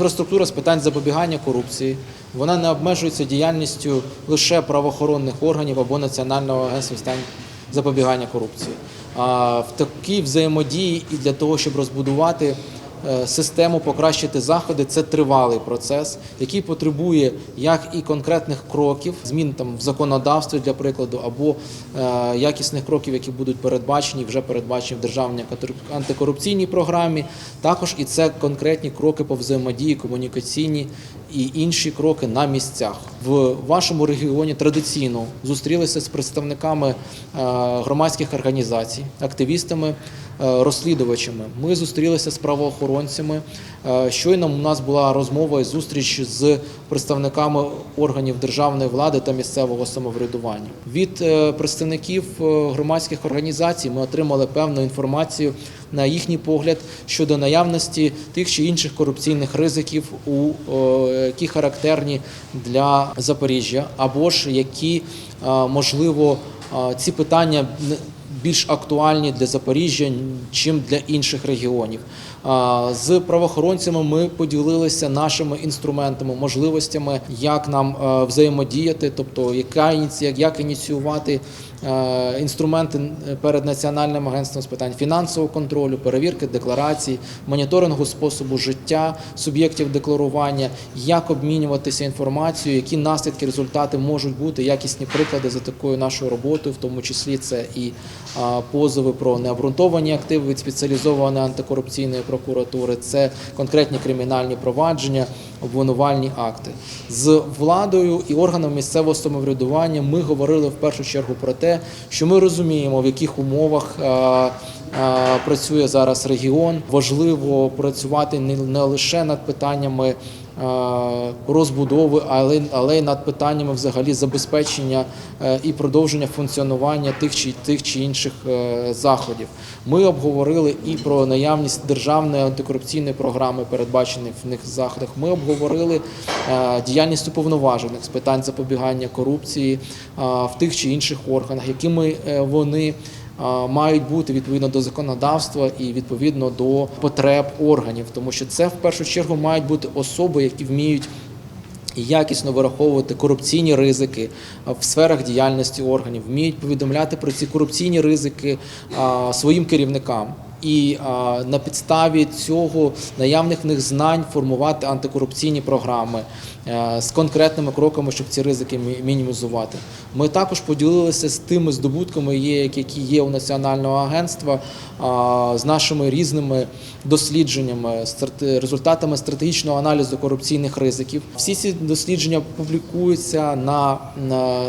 Інфраструктура з питань запобігання корупції вона не обмежується діяльністю лише правоохоронних органів або Національного агентства питань запобігання корупції. А в такій взаємодії і для того, щоб розбудувати систему, покращити заходи, це тривалий процес, який потребує як і конкретних кроків, змін там в законодавстві для прикладу, або е, якісних кроків, які будуть передбачені, вже передбачені в державній антикор- антикорупційній програмі. Також і це конкретні кроки по взаємодії, комунікаційні і інші кроки на місцях. В вашому регіоні традиційно зустрілися з представниками е, громадських організацій, активістами, е, розслідувачами. Ми зустрілися з правоохоронцями. Е, Щойно у нас була розмова і зустріч з представниками органів державної влади та місцевого самоврядування. Від представників громадських організацій ми отримали певну інформацію на їхній погляд щодо наявності тих чи інших корупційних ризиків, у е, які характерні для Запоріжжя, або ж які е, можливо е, ці питання більш актуальні для Запоріжжя, чим для інших регіонів. З правоохоронцями ми поділилися нашими інструментами, можливостями, як нам взаємодіяти, тобто яка ініці- як ініціювати інструменти перед національним агентством з питань фінансового контролю, перевірки декларацій, моніторингу способу життя суб'єктів декларування, як обмінюватися інформацією, які наслідки, результати можуть бути, якісні приклади за такою нашою роботою, в тому числі це і позови про необґрунтовані активи від спеціалізованої антикорупційної прокуратури, це конкретні кримінальні провадження, обвинувальні акти. З владою і органами місцевого самоврядування ми говорили в першу чергу про те, що ми розуміємо, в яких умовах а, а, працює зараз регіон. Важливо працювати не, лише над питаннями е, розбудови, але, але й над питаннями взагалі забезпечення е, і продовження функціонування тих чи тих чи інших е, заходів. Ми обговорили і про наявність державної антикорупційної програми, передбачених в них заходах. Ми обговорили е, діяльність уповноважених з питань запобігання корупції е, в тих чи інших органах, якими е, вони мають бути відповідно до законодавства і відповідно до потреб органів, тому що це в першу чергу мають бути особи, які вміють якісно вираховувати корупційні ризики в сферах діяльності органів, вміють повідомляти про ці корупційні ризики своїм керівникам. І на підставі цього наявних в них знань формувати антикорупційні програми з конкретними кроками, щоб ці ризики мінімізувати. Ми також поділилися з тими здобутками, які є у національного агентства, з нашими різними дослідженнями, результатами стратегічного аналізу корупційних ризиків. Всі ці дослідження публікуються на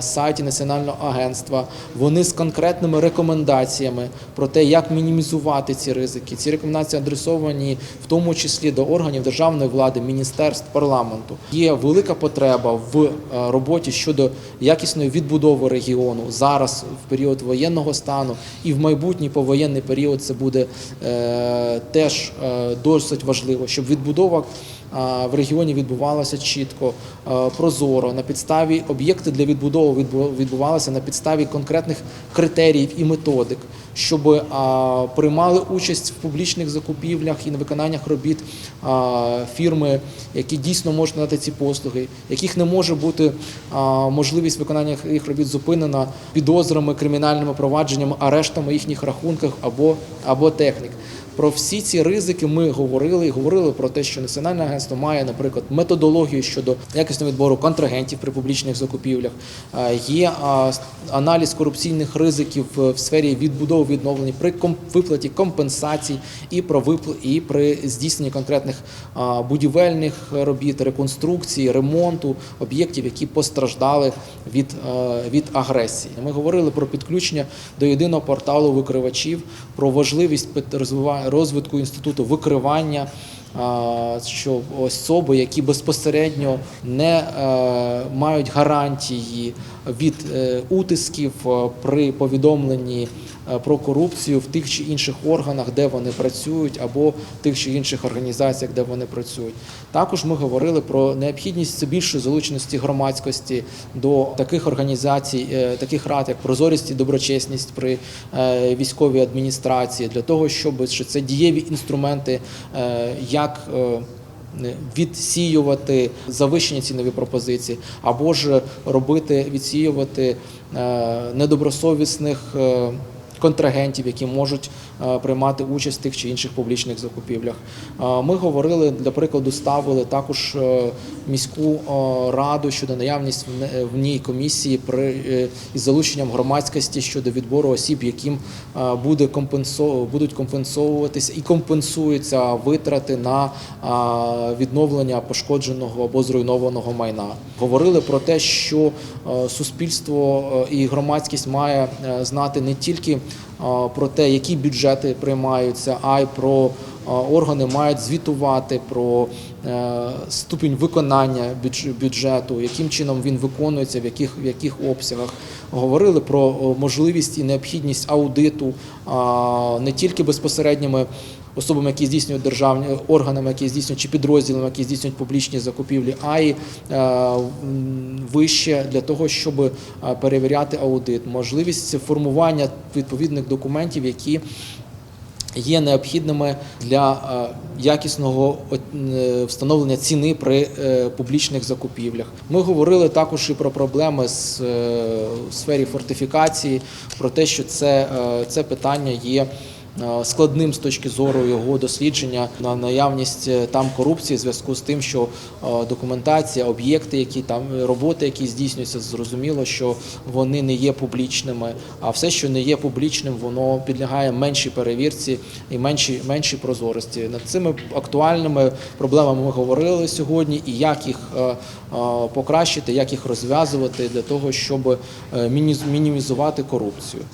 сайті національного агентства. Вони з конкретними рекомендаціями про те, як мінімізувати ці ризики. Ці рекомендації адресовані в тому числі до органів державної влади, міністерств, парламенту. Є велика потреба в е, роботі щодо якісної відбудови регіону. Зараз в період воєнного стану і в майбутній повоєнний період це буде е, теж е, досить важливо, щоб відбудова в регіоні відбувалася чітко, е, прозоро на підставі об'єкти для відбудови відбу- відбувалися на підставі конкретних критеріїв і методик, щоб приймали участь в публічних закупівлях і на виконаннях робіт фірми, які дійсно можуть надати ці послуги, яких не може бути можливість виконання їх робіт зупинена підозрами, кримінальними провадженнями, арештами їхніх рахунках або, або технік. Про всі ці ризики ми говорили і говорили про те, що національне агентство має, наприклад, методологію щодо якісного відбору контрагентів при публічних закупівлях. Є аналіз корупційних ризиків е, в сфері відбудови відновлення при виплаті компенсацій і про випл... і при здійсненні конкретних будівельних робіт, реконструкції, ремонту об'єктів, які постраждали від, е, від агресії. Ми говорили про підключення до єдиного порталу викривачів, про важливість пит- розвитку інституту викривання. Що особи, які безпосередньо не е, мають гарантії від е, утисків е, при повідомленні е, про корупцію в тих чи інших органах, де вони працюють, або в тих чи інших організаціях, де вони працюють. Також ми говорили про необхідність більшої залученості громадськості до таких організацій, е, таких рад, як прозорість і доброчесність при е, військовій адміністрації, для того, щоб що це дієві інструменти, е, як е, е, відсіювати завищені цінові пропозиції, або ж робити відсіювати е, недобросовісних. Контрагентів, які можуть е, приймати участь в тих чи інших публічних закупівлях. Е, Ми говорили, для прикладу, ставили також е, міську раду щодо наявність в ній комісії при із залученням громадськості щодо відбору осіб, яким буде компенсо будуть компенсовуватися і компенсуються витрати на відновлення пошкодженого або зруйнованого майна. Говорили про те, що суспільство і громадськість має знати не тільки про те, які бюджети приймаються, а й про органи мають звітувати про е, ступінь виконання бюджету, яким чином він виконується, в яких, в яких обсягах. Говорили про можливість і необхідність аудиту не тільки безпосередніми особами, які здійснюють державні органами, які здійснюють чи підрозділами, які здійснюють публічні закупівлі, а й е, вище для того, щоб е, перевіряти аудит, можливість формування відповідних документів, які є необхідними для е, якісного встановлення ціни при публічних закупівлях. Ми говорили також і про проблеми з сфері фортифікації, про те, що це, це питання є. Е, Складним з точки зору його дослідження на наявність е, там корупції в зв'язку з тим, що е, документація, об'єкти, які там роботи, які здійснюються, зрозуміло, що вони не є публічними. А все, що не є публічним, воно підлягає меншій перевірці і меншій, меншій прозорості. Над цими актуальними проблемами ми говорили сьогодні, і як їх покращити, як їх розв'язувати для того, щоб мінімізувати корупцію.